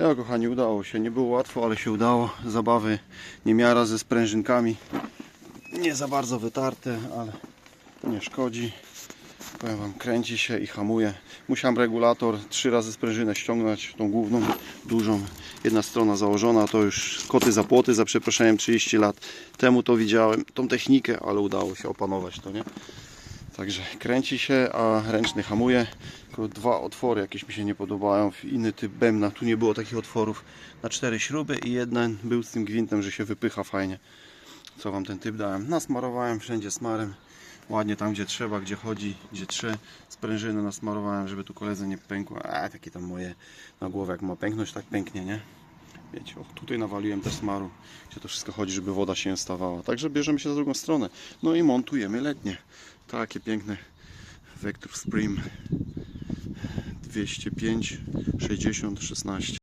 Ja kochani udało się, nie było łatwo, ale się udało. Zabawy niemiara ze sprężynkami. Nie za bardzo wytarte, ale nie szkodzi. Powiem wam, kręci się i hamuje. Musiałem regulator trzy razy sprężynę ściągnąć, tą główną, dużą. Jedna strona założona, to już koty za płoty, za przeproszeniem 30 lat temu to widziałem, tą technikę, ale udało się opanować to, nie? Także kręci się, a ręczny hamuje. Tylko dwa otwory jakieś mi się nie podobają. Inny typ bębna, tu nie było takich otworów na cztery śruby i jeden był z tym gwintem, że się wypycha fajnie. Co wam ten typ dałem? Nasmarowałem wszędzie smarem. Ładnie tam gdzie trzeba, gdzie chodzi, gdzie trzy sprężyny nasmarowałem, żeby tu koledze nie pękło. A takie tam moje na głowę, jak ma pęknąć, tak pęknie, nie? Wiecie, o, tutaj nawaliłem też smaru, gdzie to wszystko chodzi, żeby woda się stawała. Także bierzemy się za drugą stronę. No i montujemy letnie. Takie piękne Vector Sprim 205 60 16.